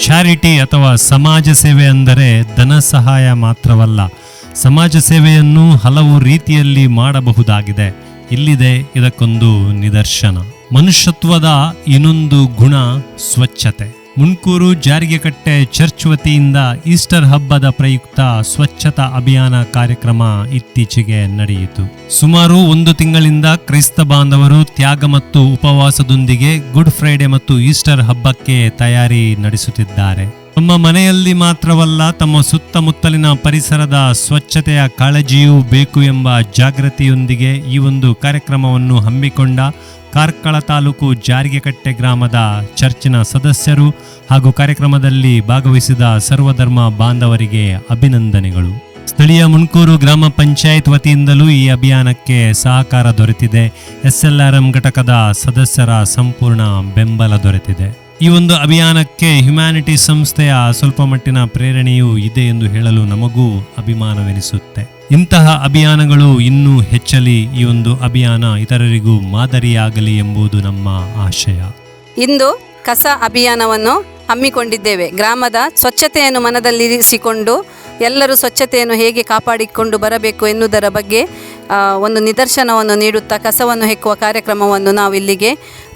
Charity ಅಥವಾ ಸಮಾಜ ಸೇವೆ ಅಂದರೆ ಧನ ಸಹಾಯ ಮಾತ್ರವಲ್ಲ. ಸಮಾಜ ಸೇವೆಯನ್ನು ಹಲವು ರೀತಿಯಲ್ಲಿ ಮಾಡಬಹುದಾಗಿದೆ. ಇಲ್ಲಿದೆ ಇದಕ್ಕೊಂದು ನಿದರ್ಶನ. ಮನುಷ್ಯತ್ವದ ಇನ್ನೊಂದು ಗುಣ ಸ್ವಚ್ಛತೆ. ಮುನ್ಕೂರು ಜಾರಿಗೆಕಟ್ಟೆ ಚರ್ಚ್ ವತಿಯಿಂದ ಈಸ್ಟರ್ ಹಬ್ಬದ ಪ್ರಯುಕ್ತ ಸ್ವಚ್ಛತಾ ಅಭಿಯಾನ ಕಾರ್ಯಕ್ರಮ ಇತ್ತೀಚೆಗೆ ನಡೆಯಿತು. ಸುಮಾರು ಒಂದು ತಿಂಗಳಿಂದ ಕ್ರೈಸ್ತ ಬಾಂಧವರು ತ್ಯಾಗ ಮತ್ತು ಉಪವಾಸದೊಂದಿಗೆ ಗುಡ್ ಫ್ರೈಡೆ ಮತ್ತು ಈಸ್ಟರ್ ಹಬ್ಬಕ್ಕೆ ತಯಾರಿ ನಡೆಸುತ್ತಿದ್ದಾರೆ. ತಮ್ಮ ಮನೆಯಲ್ಲಿ ಮಾತ್ರವಲ್ಲ, ತಮ್ಮ ಸುತ್ತಮುತ್ತಲಿನ ಪರಿಸರದ ಸ್ವಚ್ಛತೆಯ ಕಾಳಜಿಯೂ ಬೇಕು ಎಂಬ ಜಾಗೃತಿಯೊಂದಿಗೆ ಈ ಒಂದು ಕಾರ್ಯಕ್ರಮವನ್ನು ಹಮ್ಮಿಕೊಂಡ ಕಾರ್ಕಳ ತಾಲೂಕು ಜಾರಿಗೆಕಟ್ಟೆ ಗ್ರಾಮದ ಚರ್ಚಿನ ಸದಸ್ಯರು ಹಾಗೂ ಕಾರ್ಯಕ್ರಮದಲ್ಲಿ ಭಾಗವಹಿಸಿದ ಸರ್ವಧರ್ಮ ಬಾಂಧವರಿಗೆ ಅಭಿನಂದನೆಗಳು. ಸ್ಥಳೀಯ ಮುನ್ಕೂರು ಗ್ರಾಮ ಪಂಚಾಯತ್ ವತಿಯಿಂದಲೂ ಈ ಅಭಿಯಾನಕ್ಕೆ ಸಹಕಾರ ದೊರೆತಿದೆ. ಎಸ್ಎಲ್ಆರ್ಎಂ ಘಟಕದ ಸದಸ್ಯರ ಸಂಪೂರ್ಣ ಬೆಂಬಲ ದೊರೆತಿದೆ. ಈ ಒಂದು ಅಭಿಯಾನಕ್ಕೆ ಹ್ಯುಮ್ಯಾನಿಟಿ ಸಂಸ್ಥೆಯ ಸ್ವಲ್ಪ ಮಟ್ಟಿನ ಪ್ರೇರಣೆಯೂ ಇದೆ ಎಂದು ಹೇಳಲು ನಮಗೂ ಅಭಿಮಾನವೆನಿಸುತ್ತೆ. ಇಂತಹ ಅಭಿಯಾನಗಳು ಇನ್ನೂ ಹೆಚ್ಚಲಿ ಈ ಒಂದು ಅಭಿಯಾನ ಇತರರಿಗೂ ಮಾದರಿಯಾಗಲಿ ಎಂಬುದು ನಮ್ಮ ಆಶಯ. ಇಂದು ಕಸ ಅಭಿಯಾನವನ್ನು ಹಮ್ಮಿಕೊಂಡಿದ್ದೇವೆ. ಗ್ರಾಮದ ಸ್ವಚ್ಛತೆಯನ್ನು ಮನದಲ್ಲಿರಿಸಿಕೊಂಡು ಎಲ್ಲರೂ ಸ್ವಚ್ಛತೆಯನ್ನು ಹೇಗೆ ಕಾಪಾಡಿಕೊಂಡು ಬರಬೇಕು ಎನ್ನುವುದರ ಬಗ್ಗೆ ಒಂದು ನಿದರ್ಶನವನ್ನು ನೀಡುತ್ತಾ ಕಸವನ್ನು ಹೆಕ್ಕುವ ಕಾರ್ಯಕ್ರಮವನ್ನು ನಾವು ಇಲ್ಲಿಗೆ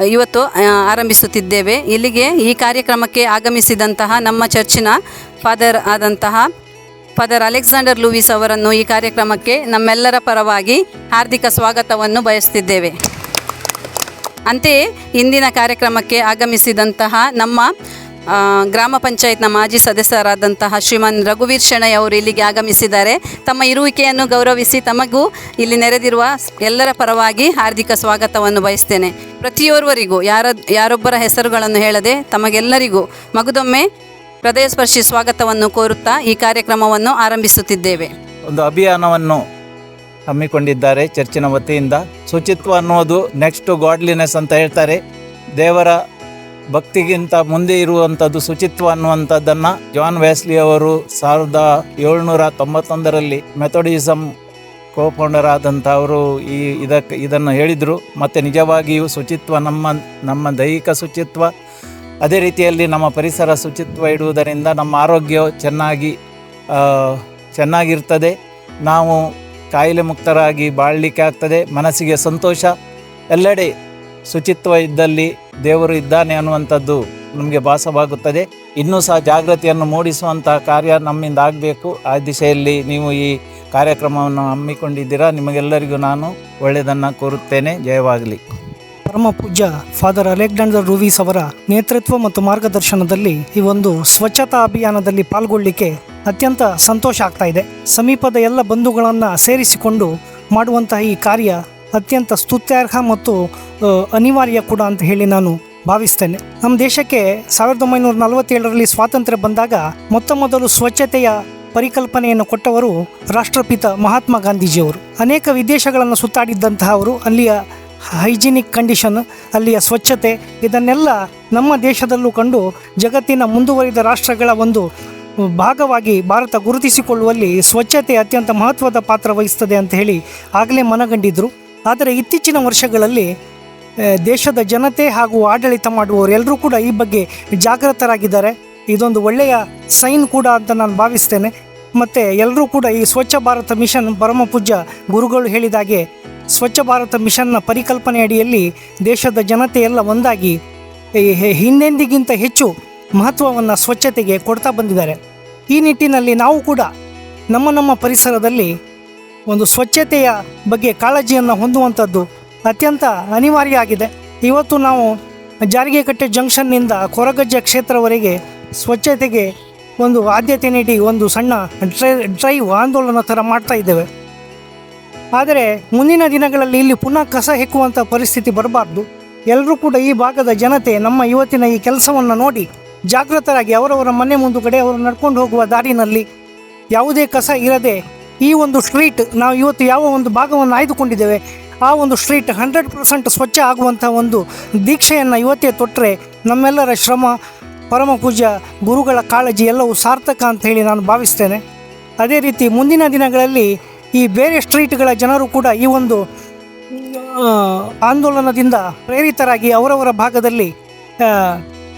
ಇವತ್ತು ಆರಂಭಿಸುತ್ತಿದ್ದೇವೆ. ಇಲ್ಲಿಗೆ ಈ ಕಾರ್ಯಕ್ರಮಕ್ಕೆ ಆಗಮಿಸಿದಂತಹ ನಮ್ಮ ಚರ್ಚಿನ ಫಾದರ್ ಆದಂತಹ ಫಾದರ್ ಅಲೆಕ್ಸಾಂಡರ್ ಲೂವಿಸ್ ಅವರನ್ನು ಈ ಕಾರ್ಯಕ್ರಮಕ್ಕೆ ನಮ್ಮೆಲ್ಲರ ಪರವಾಗಿ ಹಾರ್ದಿಕ ಸ್ವಾಗತವನ್ನು ಬಯಸ್ತಿದ್ದೇವೆ. ಅಂತೆಯೇ ಇಂದಿನ ಕಾರ್ಯಕ್ರಮಕ್ಕೆ ಆಗಮಿಸಿದಂತಹ ನಮ್ಮ ಗ್ರಾಮ ಪಂಚಾಯತ್ನ ಮಾಜಿ ಸದಸ್ಯರಾದಂತಹ ಶ್ರೀಮಾನ್ ರಘುವೀರ್ ಶೆಣೈ ಅವರು ಇಲ್ಲಿಗೆ ಆಗಮಿಸಿದ್ದಾರೆ. ತಮ್ಮ ಇರುವಿಕೆಯನ್ನು ಗೌರವಿಸಿ ತಮಗೂ ಇಲ್ಲಿ ನೆರೆದಿರುವ ಎಲ್ಲರ ಪರವಾಗಿ ಹಾರ್ದಿಕ ಸ್ವಾಗತವನ್ನು ಬಯಸ್ತೇನೆ. ಪ್ರತಿಯೋರ್ವರಿಗೂ, ಯಾರ, ಯಾರೊಬ್ಬರ ಹೆಸರುಗಳನ್ನು ಹೇಳದೆ ತಮಗೆಲ್ಲರಿಗೂ ಮಗುದೊಮ್ಮೆ ಹೃದಯ ಸ್ಪರ್ಶಿ ಸ್ವಾಗತವನ್ನು ಕೋರುತ್ತಾ ಈ ಕಾರ್ಯಕ್ರಮವನ್ನು ಆರಂಭಿಸುತ್ತಿದ್ದೇವೆ. ಒಂದು ಅಭಿಯಾನವನ್ನು ಹಮ್ಮಿಕೊಂಡಿದ್ದಾರೆ ಚರ್ಚಿನ ವತಿಯಿಂದ. ಶುಚಿತ್ವ ಅನ್ನೋದು ನೆಕ್ಸ್ಟ್ ಗಾಡ್ಲಿನೆಸ್ ಅಂತ ಹೇಳ್ತಾರೆ. ದೇವರ ಭಕ್ತಿಗಿಂತ ಮುಂದೆ ಇರುವಂಥದ್ದು ಶುಚಿತ್ವ ಅನ್ನುವಂಥದ್ದನ್ನು ಜಾನ್ ವ್ಯಾಸ್ಲಿ ಅವರು ಸಾವಿರದ ಏಳ್ನೂರ ತೊಂಬತ್ತೊಂದರಲ್ಲಿ ಮೆಥೋಡಿಸಮ್ ಕೋಪೌಂಡರ್ ಅವರು ಈ ಇದಕ್ಕೆ ಇದನ್ನು ಹೇಳಿದರು. ಮತ್ತು ನಿಜವಾಗಿಯೂ ಶುಚಿತ್ವ ನಮ್ಮ ನಮ್ಮ ದೈಹಿಕ ಶುಚಿತ್ವ ಅದೇ ರೀತಿಯಲ್ಲಿ ನಮ್ಮ ಪರಿಸರ ಶುಚಿತ್ವ ಇಡುವುದರಿಂದ ನಮ್ಮ ಆರೋಗ್ಯ ಚೆನ್ನಾಗಿ ಚೆನ್ನಾಗಿರ್ತದೆ. ನಾವು ಕಾಯಿಲೆ ಮುಕ್ತರಾಗಿ ಬಾಳಲಿಕ್ಕೆ ಆಗ್ತದೆ, ಮನಸ್ಸಿಗೆ ಸಂತೋಷ. ಎಲ್ಲೆಡೆ ಶುಚಿತ್ವ ಇದ್ದಲ್ಲಿ ದೇವರು ಇದ್ದಾನೆ ಅನ್ನುವಂಥದ್ದು ನಮಗೆ ಭಾಸವಾಗುತ್ತದೆ. ಇನ್ನೂ ಸಹ ಜಾಗೃತಿಯನ್ನು ಮೂಡಿಸುವಂತಹ ಕಾರ್ಯ ನಮ್ಮಿಂದ ಆಗಬೇಕು. ಆ ದಿಶೆಯಲ್ಲಿ ನೀವು ಈ ಕಾರ್ಯಕ್ರಮವನ್ನು ಹಮ್ಮಿಕೊಂಡಿದ್ದೀರಾ, ನಿಮಗೆಲ್ಲರಿಗೂ ನಾನು ಒಳ್ಳೆಯದನ್ನು ಕೋರುತ್ತೇನೆ. ಜಯವಾಗಲಿ. ಪರಮ ಪೂಜ್ಯ ಫಾದರ್ ಅಲೆಕ್ಸಾಂಡರ್ ರೂವೀಸ್ ಅವರ ನೇತೃತ್ವ ಮತ್ತು ಮಾರ್ಗದರ್ಶನದಲ್ಲಿ ಈ ಒಂದು ಸ್ವಚ್ಛತಾ ಅಭಿಯಾನದಲ್ಲಿ ಪಾಲ್ಗೊಳ್ಳಿಕ್ಕೆ ಅತ್ಯಂತ ಸಂತೋಷ ಆಗ್ತಾ ಇದೆ. ಸಮೀಪದ ಎಲ್ಲ ಬಂಧುಗಳನ್ನು ಸೇರಿಸಿಕೊಂಡು ಮಾಡುವಂತಹ ಈ ಕಾರ್ಯ ಅತ್ಯಂತ ಸ್ತುತ್ಯಾರ್ಹ ಮತ್ತು ಅನಿವಾರ್ಯ ಕೂಡ ಅಂತ ಹೇಳಿ ನಾನು ಭಾವಿಸ್ತೇನೆ. ನಮ್ಮ ದೇಶಕ್ಕೆ ಸಾವಿರದ ಒಂಬೈನೂರ ನಲವತ್ತೇಳರಲ್ಲಿ ಸ್ವಾತಂತ್ರ್ಯ ಬಂದಾಗ ಮೊತ್ತ ಮೊದಲು ಸ್ವಚ್ಛತೆಯ ಪರಿಕಲ್ಪನೆಯನ್ನು ಕೊಟ್ಟವರು ರಾಷ್ಟ್ರಪಿತ ಮಹಾತ್ಮ ಗಾಂಧೀಜಿಯವರು. ಅನೇಕ ವಿದೇಶಗಳನ್ನು ಸುತ್ತಾಡಿದ್ದಂತಹ ಅವರು ಅಲ್ಲಿಯ ಹೈಜಿನಿಕ್ ಕಂಡೀಷನ್, ಅಲ್ಲಿಯ ಸ್ವಚ್ಛತೆ, ಇದನ್ನೆಲ್ಲ ನಮ್ಮ ದೇಶದಲ್ಲೂ ಕಂಡು ಜಗತ್ತಿನ ಮುಂದುವರಿದ ರಾಷ್ಟ್ರಗಳ ಒಂದು ಭಾಗವಾಗಿ ಭಾರತ ಗುರುತಿಸಿಕೊಳ್ಳುವಲ್ಲಿ ಸ್ವಚ್ಛತೆ ಅತ್ಯಂತ ಮಹತ್ವದ ಪಾತ್ರ ವಹಿಸ್ತದೆ ಅಂತ ಹೇಳಿ ಆಗಲೇ ಮನಗಂಡಿದ್ರು. ಆದರೆ ಇತ್ತೀಚಿನ ವರ್ಷಗಳಲ್ಲಿ ದೇಶದ ಜನತೆ ಹಾಗೂ ಆಡಳಿತ ಮಾಡುವವರು ಎಲ್ಲರೂ ಕೂಡ ಈ ಬಗ್ಗೆ ಜಾಗೃತರಾಗಿದ್ದಾರೆ. ಇದೊಂದು ಒಳ್ಳೆಯ ಸೈನ್ ಕೂಡ ಅಂತ ನಾನು ಭಾವಿಸ್ತೇನೆ. ಮತ್ತು ಎಲ್ಲರೂ ಕೂಡ ಈ ಸ್ವಚ್ಛ ಭಾರತ ಮಿಷನ್ ಪರಮ ಪೂಜ್ಯ ಗುರುಗಳು ಹೇಳಿದಾಗೆ ಸ್ವಚ್ಛ ಭಾರತ ಮಿಷನ್ನ ಪರಿಕಲ್ಪನೆ ಅಡಿಯಲ್ಲಿ ದೇಶದ ಜನತೆ ಎಲ್ಲ ಒಂದಾಗಿ ಹಿಂದೆಂದಿಗಿಂತ ಹೆಚ್ಚು ಮಹತ್ವವನ್ನು ಸ್ವಚ್ಛತೆಗೆ ಕೊಡ್ತಾ ಬಂದಿದ್ದಾರೆ. ಈ ನಿಟ್ಟಿನಲ್ಲಿ ನಾವು ಕೂಡ ನಮ್ಮ ನಮ್ಮ ಪರಿಸರದಲ್ಲಿ ಒಂದು ಸ್ವಚ್ಛತೆಯ ಬಗ್ಗೆ ಕಾಳಜಿಯನ್ನು ಹೊಂದುವಂಥದ್ದು ಅತ್ಯಂತ ಅನಿವಾರ್ಯ ಆಗಿದೆ ಇವತ್ತು ನಾವು ಜಾರಿಗೆಕಟ್ಟೆ ಜಂಕ್ಷನ್ನಿಂದ ಕೊರಗಜ್ಜ ಕ್ಷೇತ್ರವರೆಗೆ ಸ್ವಚ್ಛತೆಗೆ ಒಂದು ಆದ್ಯತೆ ನೀಡಿ ಒಂದು ಸಣ್ಣ ಡ್ರೈ ಡ್ರೈವ್ ಆಂದೋಲನ ಥರ ಮಾಡ್ತಾ ಇದ್ದೇವೆ. ಆದರೆ ಮುಂದಿನ ದಿನಗಳಲ್ಲಿ ಇಲ್ಲಿ ಪುನಃ ಕಸ ಹೆಕ್ಕುವಂಥ ಪರಿಸ್ಥಿತಿ ಬರಬಾರ್ದು. ಎಲ್ಲರೂ ಕೂಡ ಈ ಭಾಗದ ಜನತೆ ನಮ್ಮ ಇವತ್ತಿನ ಈ ಕೆಲಸವನ್ನು ನೋಡಿ ಜಾಗೃತರಾಗಿ ಅವರವರ ಮನೆ ಮುಂದುಗಡೆ ಅವರು ನಡ್ಕೊಂಡು ಹೋಗುವ ದಾರಿನಲ್ಲಿ ಯಾವುದೇ ಕಸ ಇರದೆ ಈ ಒಂದು ಸ್ಟ್ರೀಟ್ ನಾವು ಇವತ್ತು ಯಾವ ಒಂದು ಭಾಗವನ್ನು ಆಯ್ದುಕೊಂಡಿದ್ದೇವೆ, ಆ ಒಂದು ಸ್ಟ್ರೀಟ್ ಹಂಡ್ರೆಡ್ ಪರ್ಸೆಂಟ್ ಸ್ವಚ್ಛ ಆಗುವಂಥ ಒಂದು ದೀಕ್ಷೆಯನ್ನು ಇವತ್ತೇ ತೊಟ್ಟರೆ ನಮ್ಮೆಲ್ಲರ ಶ್ರಮ ಪರಮ ಪೂಜ್ಯ ಗುರುಗಳ ಕಾಳಜಿ ಎಲ್ಲವೂ ಸಾರ್ಥಕ ಅಂತ ಹೇಳಿ ನಾನು ಭಾವಿಸ್ತೇನೆ. ಅದೇ ರೀತಿ ಮುಂದಿನ ದಿನಗಳಲ್ಲಿ ಈ ಬೇರೆ ಸ್ಟ್ರೀಟ್ಗಳ ಜನರು ಕೂಡ ಈ ಒಂದು ಆಂದೋಲನದಿಂದ ಪ್ರೇರಿತರಾಗಿ ಅವರವರ ಭಾಗದಲ್ಲಿ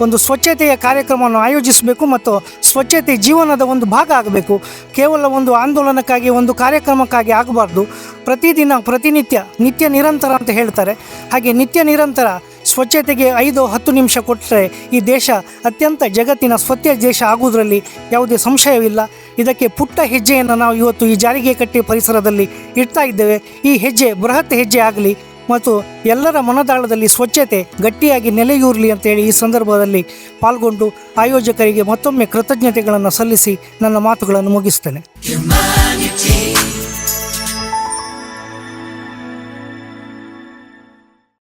ಒಂದು ಸ್ವಚ್ಛತೆಯ ಕಾರ್ಯಕ್ರಮವನ್ನು ಆಯೋಜಿಸಬೇಕು ಮತ್ತು ಸ್ವಚ್ಛತೆ ಜೀವನದ ಒಂದು ಭಾಗ ಆಗಬೇಕು. ಕೇವಲ ಒಂದು ಆಂದೋಲನಕ್ಕಾಗಿ, ಒಂದು ಕಾರ್ಯಕ್ರಮಕ್ಕಾಗಿ ಆಗಬಾರ್ದು. ಪ್ರತಿದಿನ ಪ್ರತಿನಿತ್ಯ ನಿತ್ಯ ನಿರಂತರ ಅಂತ ಹೇಳ್ತಾರೆ. ಹಾಗೆ ನಿತ್ಯ ನಿರಂತರ ಸ್ವಚ್ಛತೆಗೆ ಐದು ಹತ್ತು ನಿಮಿಷ ಕೊಟ್ಟರೆ ಈ ದೇಶ ಅತ್ಯಂತ ಜಗತ್ತಿನ ಸ್ವಚ್ಛ ದೇಶ ಆಗುವುದರಲ್ಲಿ ಯಾವುದೇ ಸಂಶಯವಿಲ್ಲ. ಇದಕ್ಕೆ ಪುಟ್ಟ ಹೆಜ್ಜೆಯನ್ನು ನಾವು ಇವತ್ತು ಈ ಜಾರಿಗೆ ಕಟ್ಟಿ ಪರಿಸರದಲ್ಲಿ ಇಡ್ತಾ ಇದ್ದೇವೆ. ಈ ಹೆಜ್ಜೆ ಬೃಹತ್ ಹೆಜ್ಜೆ ಆಗಲಿ ಮತ್ತು ಎಲ್ಲರ ಮನದಾಳದಲ್ಲಿ ಸ್ವಚ್ಛತೆ ಗಟ್ಟಿಯಾಗಿ ನೆಲೆಯೂರಲಿ ಅಂತೇಳಿ ಈ ಸಂದರ್ಭದಲ್ಲಿ ಪಾಲ್ಗೊಂಡು ಆಯೋಜಕರಿಗೆ ಮತ್ತೊಮ್ಮೆ ಕೃತಜ್ಞತೆಗಳನ್ನು ಸಲ್ಲಿಸಿ ನನ್ನ ಮಾತುಗಳನ್ನು ಮುಗಿಸ್ತೇನೆ.